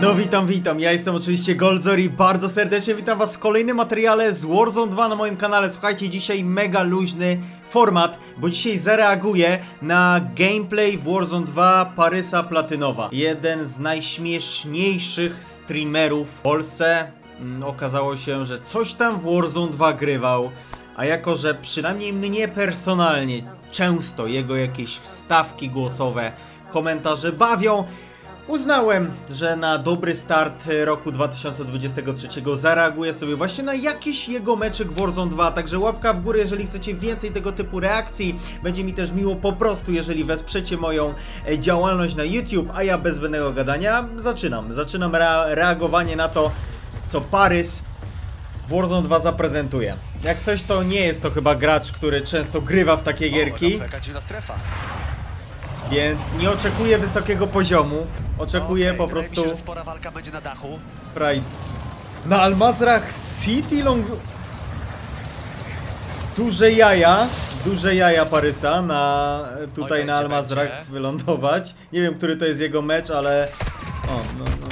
No witam, witam, ja jestem oczywiście Goldzor i bardzo serdecznie witam was w kolejnym materiale z Warzone 2 na moim kanale. Słuchajcie, dzisiaj mega luźny format, bo dzisiaj zareaguję na gameplay w Warzone 2 Parysa Platynowa. Jeden z najśmieszniejszych streamerów w Polsce. Mm, Okazało się, że coś tam w Warzone 2 grywał, a jako, że przynajmniej mnie personalnie często jego jakieś wstawki głosowe, komentarze bawią, Uznałem, że na dobry start roku 2023 zareaguję sobie właśnie na jakiś jego meczek Warzone 2, także łapka w górę, jeżeli chcecie więcej tego typu reakcji. Będzie mi też miło po prostu, jeżeli wesprzecie moją e, działalność na YouTube, a ja bez zbędnego gadania zaczynam. Zaczynam rea- reagowanie na to, co Parys Warzone 2 zaprezentuje. Jak coś to nie jest to chyba gracz, który często grywa w takie gierki. O. Więc nie oczekuję wysokiego poziomu. Oczekuję Okej, po wydaje prostu się, że spora walka będzie na dachu. Pride. Na Almazrach City Long... Duże jaja, duże jaja Parysa na tutaj Oj, na będzie, Almazrach będzie. wylądować. Nie wiem, który to jest jego mecz, ale... O, no, no.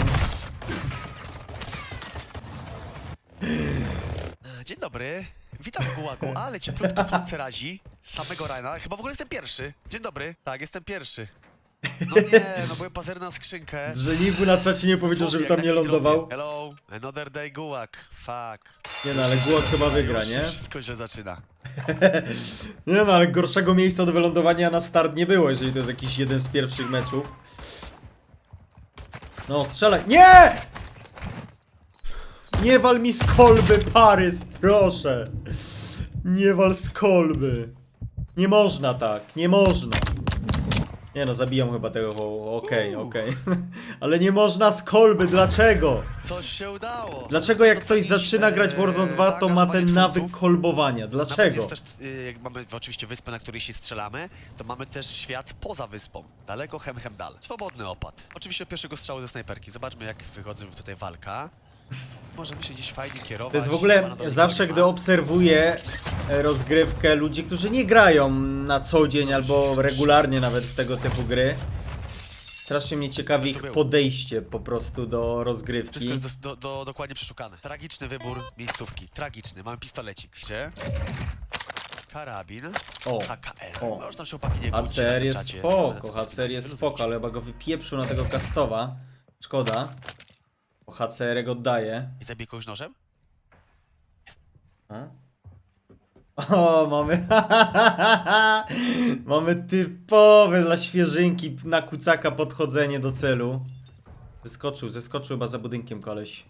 E, Dzień dobry. Witam w Gułagu, ale cieplutko słońce razi. Z samego rana. Chyba w ogóle jestem pierwszy. Dzień dobry. Tak, jestem pierwszy. No nie, no byłem pazerny na skrzynkę. Że nikt na czacie nie powiedział, żeby tam nie lądował. Hello, another day Gułag. Fuck. Nie no, ale się Gułak chyba wygra, się nie? Wszystko źle zaczyna. Nie no, ale gorszego miejsca do wylądowania na start nie było, jeżeli to jest jakiś jeden z pierwszych meczów. No, strzelaj. Nie! Nie wal mi z kolby, Parys, proszę. Nie wal z kolby. Nie można tak, nie można. Nie no, zabijam chyba tego, wo- okej, okej. Ale nie można z kolby, dlaczego? Coś się udało. Dlaczego jak To ktoś zaczyna grać w e, Warzone 2, to ma ten nawyk kolbowania? Nawet Dlaczego? jest też, y, jak mamy oczywiście wyspę, na której się strzelamy, to mamy też świat poza wyspą. Daleko, hem, hem, dal. Swobodny opad. Oczywiście od pierwszego strzału ze snajperki. Zobaczmy, jak wychodzi tutaj walka. Możemy się gdzieś fajnie kierować. To jest w ogóle zawsze, gdy obserwuję e, rozgrywkę ludzi, którzy nie grają na co dzień albo regularnie nawet w tego typu gry. Strasznie mnie ciekawi ich podejście po prostu do Wszystko rozgrywki. jest do, do, do, dokładnie przeszukane. Tragiczny wybór miejscówki. Tragiczny. Mamy pistolecik. Gdzie? Karabin. O, HKR. o. Można się chłopaki nie HCR jest spoko, HCR jest spoko, ale chyba go wypieprzył na tego kastowa. Szkoda. Bo HCR go oddaje. I zabij kogoś nożem? A? O, mamy. mamy typowe dla świeżynki na kucaka podchodzenie do celu. Zeskoczył, zeskoczył chyba za budynkiem koleś.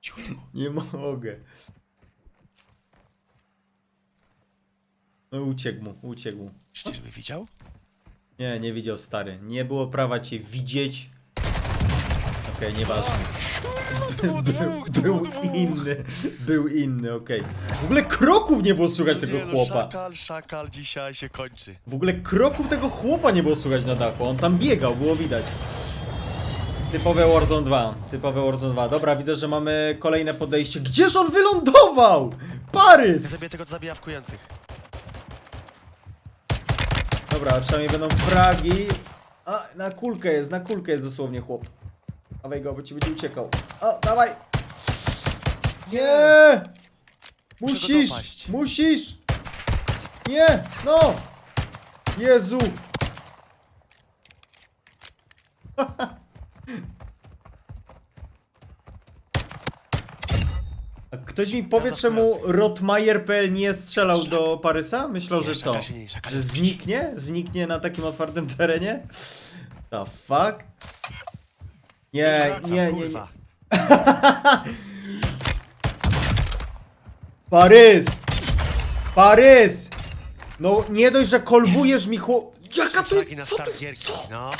Cichutko. Nie mogę. No uciekł mu, uciekł mu. Czyżby mnie widział? Nie, nie widział stary. Nie było prawa cię widzieć. Okej, nieważne. Dwóch, dwóch, Był dwóch, inny, był inny, okej. W ogóle kroków nie było słychać tego Nie no, chłopa. Szakal, szakal dzisiaj się kończy. W ogóle kroków tego chłopa nie było słychać na dachu. On tam biegał, było widać. Typowe Warzone 2. Typowe Warzone 2. Dobra, widzę, że mamy kolejne podejście. Gdzież on wylądował? Ja Parys! zabiję tego zabijawkujących. Dobra, ale przynajmniej będą fragi. A, na kulkę jest, na kulkę jest dosłownie chłop. Dawaj go, bo ci będzie uciekał. O, dawaj! Nie! Musisz! dopaść. Musisz! Nie! No! Jezu! A Ktoś mi powie, czemu. Rotmajer.pl nie strzelał do Parysa? Myślał, że co? Że zniknie? Zniknie na takim otwartym terenie? The fuck? Nie, nie, nie, nie. Parys! Parys! No nie dość, że kolbujesz mi chłop... Jaka to. Co to, co? no.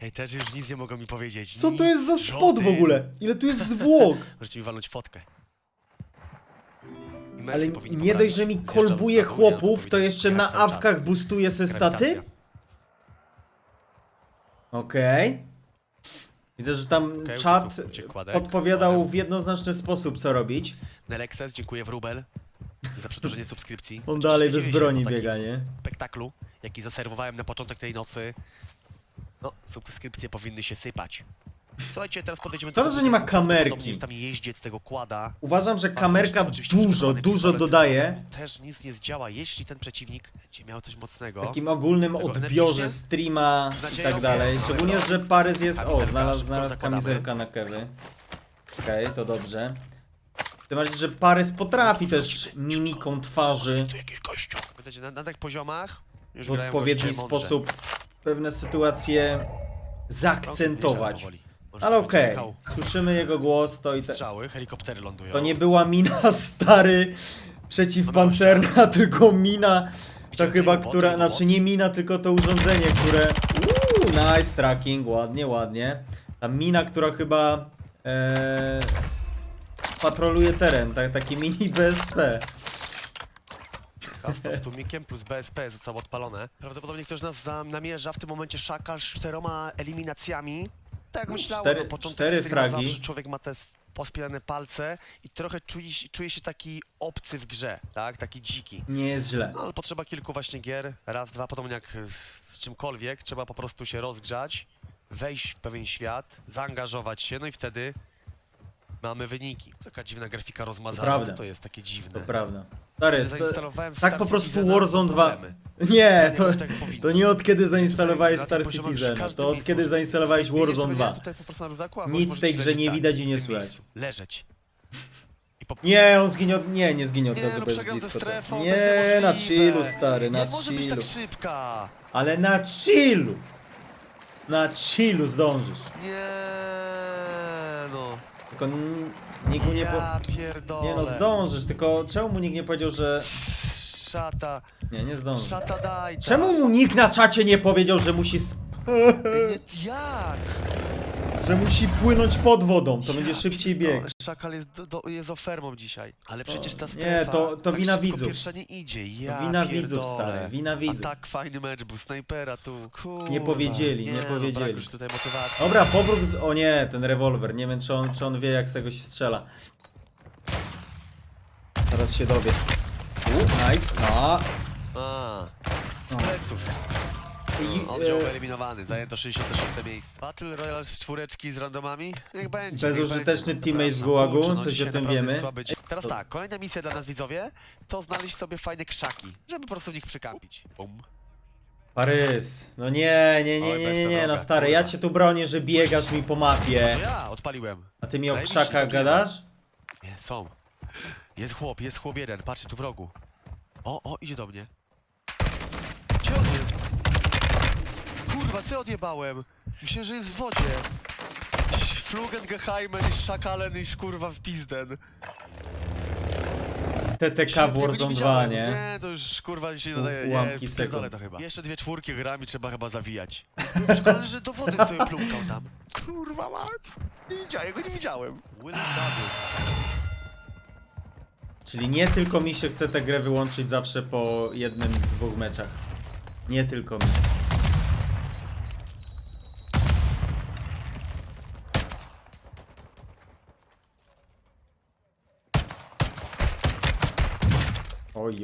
Hej, też już nic nie mogą mi powiedzieć. co to jest za Nic, w ogóle? Ile tu jest zwłok? Możecie mi walnąć fotkę. Ale powinni nie dość, że mi. Zjeżdżam kolbuje z chłopów, to powinien jeszcze na cały czas. awkach boostuje se staty? Grawitacja. Okej. Widzę, że tam Okej, czat uciekł- uciekł kładek. podpowiadał w jednoznaczny sposób, co robić. Nelexes, dziękuję wróbel. za przedłużenie subskrypcji. On dalej bez dziwię się broni po takim biega, nie? spektaklu, jaki zaserwowałem na początek tej nocy. No, subskrypcje powinny się sypać. Słuchajcie, teraz podejdziemy Szkoda, że nie ma kamerki. Jest tam jeździec tego kłada. Uważam, że kamerka dużo, dużo dodaje. Też nic nie zdziała, jeśli ten przeciwnik będzie miał coś mocnego. W takim ogólnym odbiorze streama i tak dalej. Szczególnie, że Parys jest... O, znalazł, znalazł kamizelka na kewy. Okej, to dobrze. Tym bardziej, że Parys potrafi też mimiką twarzy Tu jakiś gościu. Pamiętajcie, na, na tych poziomach w odpowiedni sposób pewne sytuacje zaakcentować. Ale okej, słyszymy jego głos, to i te... Strzały, helikoptery lądują. To nie była mina stary przeciwpancerna, tylko mina to chyba, która, znaczy nie mina, tylko to urządzenie, które... Uuu, nice tracking, ładnie, ładnie. Ta mina, która chyba e, patroluje teren, tak, taki mini BSP. Kasta z tłumikiem plus BSP zostało odpalone. Prawdopodobnie ktoś nas za, namierza w tym momencie szaka z czteroma eliminacjami. Tak jak myślałem, Cztery- no, początek cztery fragi. zawsze człowiek ma te s- pospinane palce i trochę czuje, się- czuje się taki obcy w grze, tak? Taki dziki. Nie jest źle. No ale potrzeba kilku właśnie gier, raz, dwa, podobnie jak z czymkolwiek, trzeba po prostu się rozgrzać, wejść w pewien świat, zaangażować się, no i wtedy mamy wyniki. Taka dziwna grafika rozmazana, co to jest takie dziwne. To prawda. Stary, to, tak po prostu Warzone 2. problemy. Nie, to, nie tak to nie od kiedy zainstalowałeś Star każdy to od kiedy zainstalowałeś Warzone nie, 2. tutaj po prostu na ruzaku, a Nic w tej grze nie widać i nie słychać. Leżeć. Nie, on zginie od... Nie, nie zginie od razu, no bo jest blisko. strefą, tak. to Nie, na chillu, stary, na chillu. tak szybka. Ale na chillu! Na chillu zdążysz. Nie, no. Tylko n- nikt mu nie po... Ja pierdolę. Nie no, zdążysz, tylko czemu mu nikt nie powiedział, że... Szata, Nie, nie zdążysz. szata daj. Czemu mu nikt na czacie nie powiedział, że musi sp... Nie, jak? Że musi płynąć pod wodą, to będzie szybciej bieg. Szakal jest, do, do, jest ofermą dzisiaj. Ale przecież ta nie, strefa... to- to tak wina szybko widzów. pierwsza nie idzie, ja wina pierdolę. widzów, stary, wina widzów. A tak fajny mecz był, snajpera tu, kurwa. Nie powiedzieli, nie no, powiedzieli. Brak już tutaj motywacji. Dobra, powrót... O nie, ten rewolwer, nie wiem czy on, czy on wie jak z tego się strzela. Teraz się dowie. U, nice. A, A, z pleców. I, No, Oddział e, wyeliminowany, zajęto 66 miejsce. Battle Royale z czwóreczki z randomami? Niech będzie. niech Bezużyteczny będzie. teammate z Przepraszam, gułagu, kurczę, no coś dzisiaj o tym naprawdę wiemy. słaby dzień. Teraz tak, kolejna misja dla nas widzowie, to znaleźć sobie fajne krzaki, żeby po prostu w nich przykampić. Bum. Parys. No nie, nie, nie, Oj, nie, bez nie, nie, no stary, ja kurwa. cię tu bronię, że biegasz mi po mapie. To ja odpaliłem. A ty mi o Zajebiście, krzakach robiłem. gadasz? Nie, są. Jest chłop, jest chłop jeden, patrzcie tu w rogu. O, o, idzie do mnie. Gdzie on jest? Kurwa, co ja odjebałem? Myślę, że jest w wodzie. Flugen geheimen, niż szakalen, niż kurwa w pizden. TTK w Warzone 2, widziałem. nie? Nie, to już kurwa dzisiaj nadaje. ułamki Nie, sekund. to chyba. Jeszcze dwie czwórki gram i trzeba chyba zawijać. Byłem przekonany, że do wody sobie plumkał tam. Kurwa mać. Nie widziałem, ja go nie widziałem. Double. Czyli nie tylko mi się chce tę grę wyłączyć zawsze po jednym, dwóch meczach. Nie tylko mi.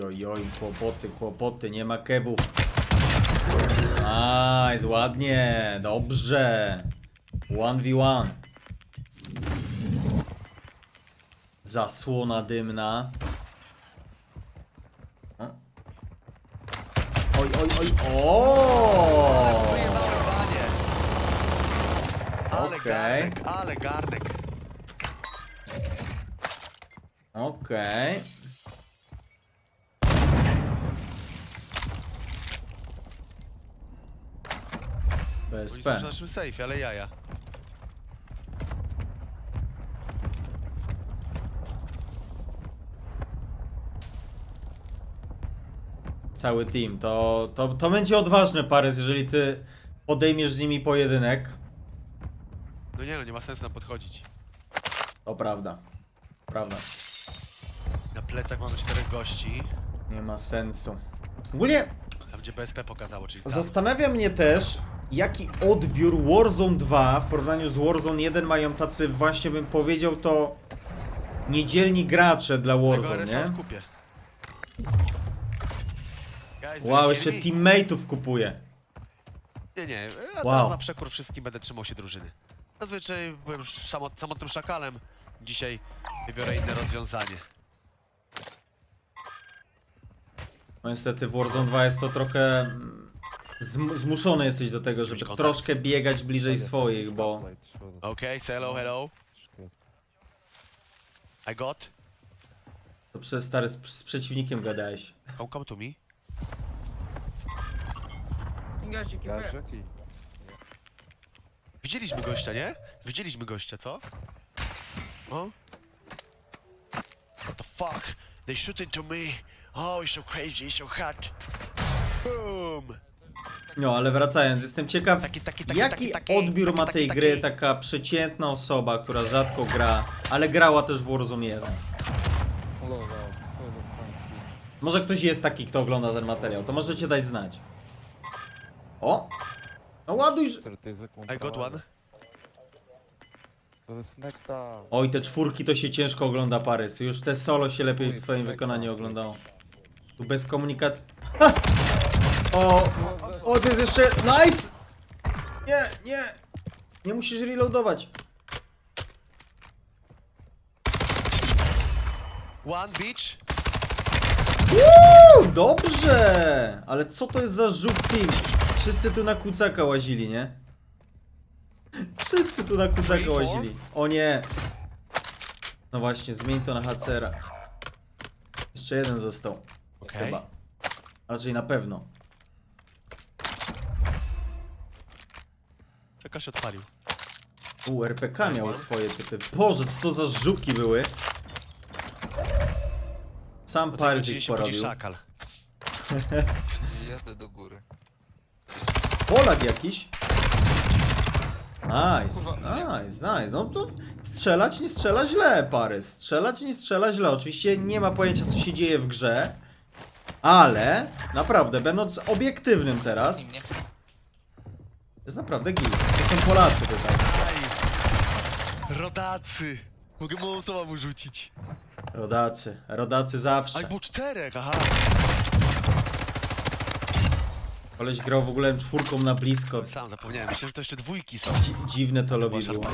Oj, oj, kłopoty, kłopoty, nie ma kebów. Nice, ładnie, dobrze. 1v1. Zasłona dymna. O. Oj, oj, oj, o! Ale Okej. garnek, ale garnek. Okej. Oni są naszym sejfie, ale jaja. Cały team. To, to, to będzie odważne, Parys, jeżeli ty podejmiesz z nimi pojedynek. No nie no, nie ma sensu nam podchodzić. To prawda. Prawda. Na plecach mamy czterech gości. Nie ma sensu. Ogólnie Tam gdzie BSP pokazało, czyli tam. Zastanawia mnie też, jaki odbiór Warzone 2 w porównaniu z Warzone 1 mają tacy, właśnie bym powiedział to, niedzielni gracze dla Warzone, nie? Guys, Wow, jeszcze teammateów kupuje. Nie, nie, ja Wow. teraz na przekór wszystkim będę trzymał się drużyny. Zazwyczaj byłem już samot, samotnym szakalem. Dzisiaj wybiorę inne rozwiązanie. No niestety w Warzone 2 jest to trochę... mm, Zm zmuszony jesteś do tego, żeby kontakt? troszkę biegać bliżej swoich, bo... Okay, say hello, hello. I got. To przez stary z, z przeciwnikiem gadałeś. Come, come to me. Widzieliśmy gościa, nie? Widzieliśmy gościa, co? O? What the fuck? They shooting to me. Oh, it's so crazy, it's so hot. Boom! No, ale wracając, jestem ciekaw, Taki, taki, taki, jaki taki, taki, odbiór taki, ma taki, tej taki. gry taka przeciętna osoba, która rzadko gra, ale grała też w Warzone 1. Może ktoś jest taki, kto ogląda ten materiał, to możecie dać znać. O! No ładuj... I got one. To jest nektar. Oj, te czwórki to się ciężko ogląda, Parys. Już te solo się lepiej w twoim wykonaniu oglądało. Tu bez komunikacji... Ha! O! O, to jest jeszcze... Nice! Nie, nie! Nie musisz reloadować. One beach. Uuu, dobrze! Ale co to jest za team? Wszyscy tu na kucaka łazili, nie? Wszyscy tu na kucaka łazili. O nie! No właśnie, zmień to na HCR-a. Jeszcze jeden został. Okej. Chyba. Raczej na pewno. Czeka się odpalił. U, RPK miały swoje typy. Boże, co to za żuki były? Sam budzi porobił. szakal. Jadę do góry. Polak jakiś. Nice, nice, nice. No to strzelać nie strzela źle, pary. Strzelać nie strzela źle. Oczywiście nie ma pojęcia, co się dzieje w grze. Ale, naprawdę, będąc obiektywnym teraz, jest naprawdę git. To są Polacy tutaj. Aj! Rodacy! Mogę Mołotowa mu rzucić. Rodacy, rodacy zawsze. Aj, było czterech, aha! Koleś grał w ogóle czwórką na blisko. Sam zapomniałem, myślę, że to jeszcze dwójki są. Dzi dziwne to lobby było.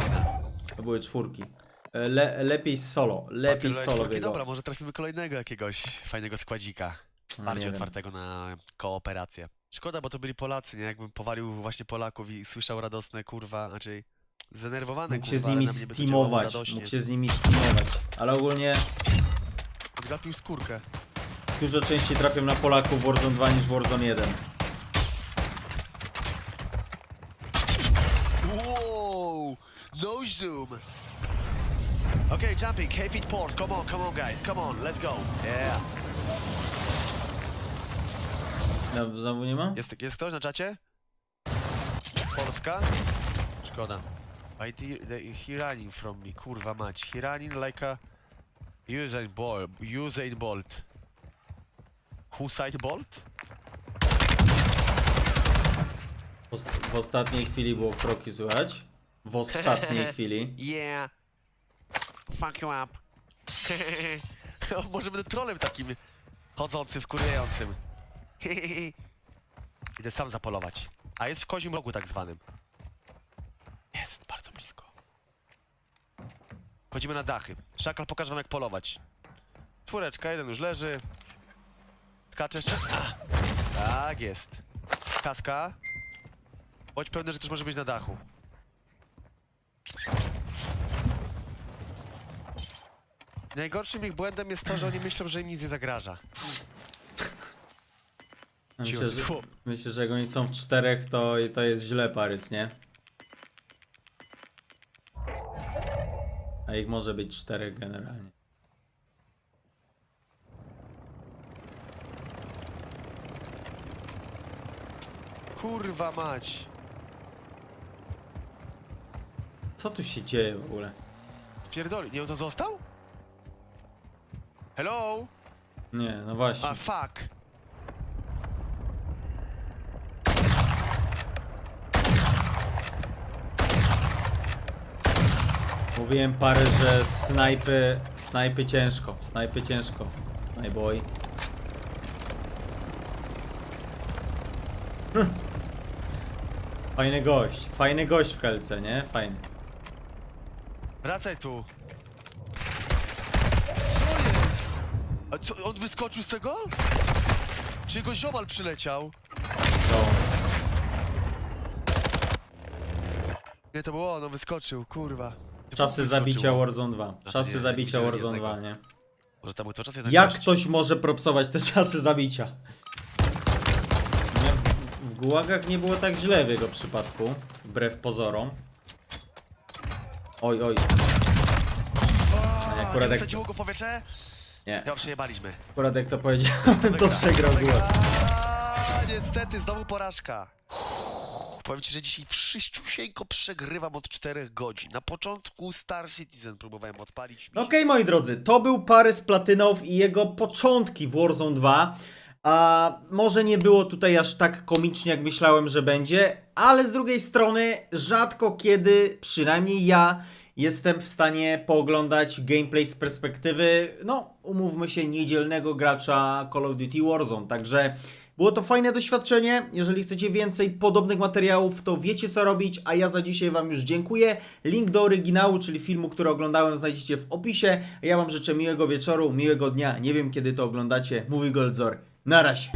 To były czwórki. E, Le lepiej solo, lepiej solo czwórki, biegał. Dobra, może trafimy kolejnego jakiegoś fajnego składzika. No, Bardziej otwartego na kooperację. Szkoda, bo to byli Polacy, nie? Jakbym powalił właśnie Polaków i słyszał radosne kurwa, znaczy zdenerwowane Mógł kurwa, się z ale nimi na mnie by to działało steamować, radośnie. mógł się z nimi steamować. Ale ogólnie Zapił skórkę. dużo częściej trafią na Polaków w Warzone 2 niż w Warzone 1. Wow! No zoom! Okay, jumping, K feet port, come on, come on guys, come on, let's go! Yeah! No, znowu nie ma? Jest, jest ktoś na czacie? Polska? Szkoda. I he running from me, kurwa mać. He running like a Usain Bolt. Usain Bolt. Usain Bolt? W, ost- w ostatniej chwili było kroki słychać. W ostatniej chwili. Yeah. Fuck you up. o, może będę trolem takim chodzącym, wkurwiającym. Idę sam zapolować. A jest w kozim rogu tak zwanym. Jest, bardzo blisko. Chodzimy na dachy. Szakal pokaże wam jak polować. Czwóreczka, jeden już leży. Skacze jeszcze. A, tak jest. Kaska. Bądź pewny, że też może być na dachu. Najgorszym ich błędem jest to, że oni myślą, że im nic nie zagraża. Myślę, że, myślę, że jak oni są w czterech, to, to jest źle Parys, nie? A ich może być czterech generalnie. Kurwa mać. Co tu się dzieje w ogóle? Spierdoli. Nie on to został? Hello? Nie, no właśnie. A fuck. Mówiłem parę, że snajpy, snajpy ciężko, snajpy ciężko, my boy. Hm. Fajny gość, fajny gość w helce, nie? Fajny. Wracaj tu. Co jest? A co, on wyskoczył z tego? Czy jego ziomal przyleciał? To. Nie, to było on, on wyskoczył, kurwa. Czasy zabicia on. Warzone 2. Czasy nie, zabicia widziałem Warzone jednego. 2, nie? Może tam był to czas jednak Jak gość. ktoś może propsować te czasy zabicia? Nie, w- w gułagach nie było tak źle w jego przypadku, wbrew pozorom. Oj, oj, A, nie, nie akurat jak- wysadziło go w powietrze? nie. Ja. Akurat jak to powiedziałem, to przegrał gułag. A, niestety, znowu porażka. Uff, Powiem ci, że dzisiaj wszyściusieńko przegrywam od 4 godzin. Na początku Star Citizen próbowałem odpalić. Okej, się- moi drodzy, to był Parys Platynow i jego początki w Warzone 2. A może nie było tutaj aż tak komicznie, jak myślałem, że będzie, ale z drugiej strony rzadko kiedy, przynajmniej ja, jestem w stanie pooglądać gameplay z perspektywy, no, umówmy się, niedzielnego gracza Call of Duty Warzone. Także było to fajne doświadczenie. Jeżeli chcecie więcej podobnych materiałów, to wiecie co robić, a ja za dzisiaj Wam już dziękuję. Link do oryginału, czyli filmu, który oglądałem, znajdziecie w opisie. Ja Wam życzę miłego wieczoru, miłego dnia. Nie wiem kiedy to oglądacie. Mówi Goldzor. Na razie.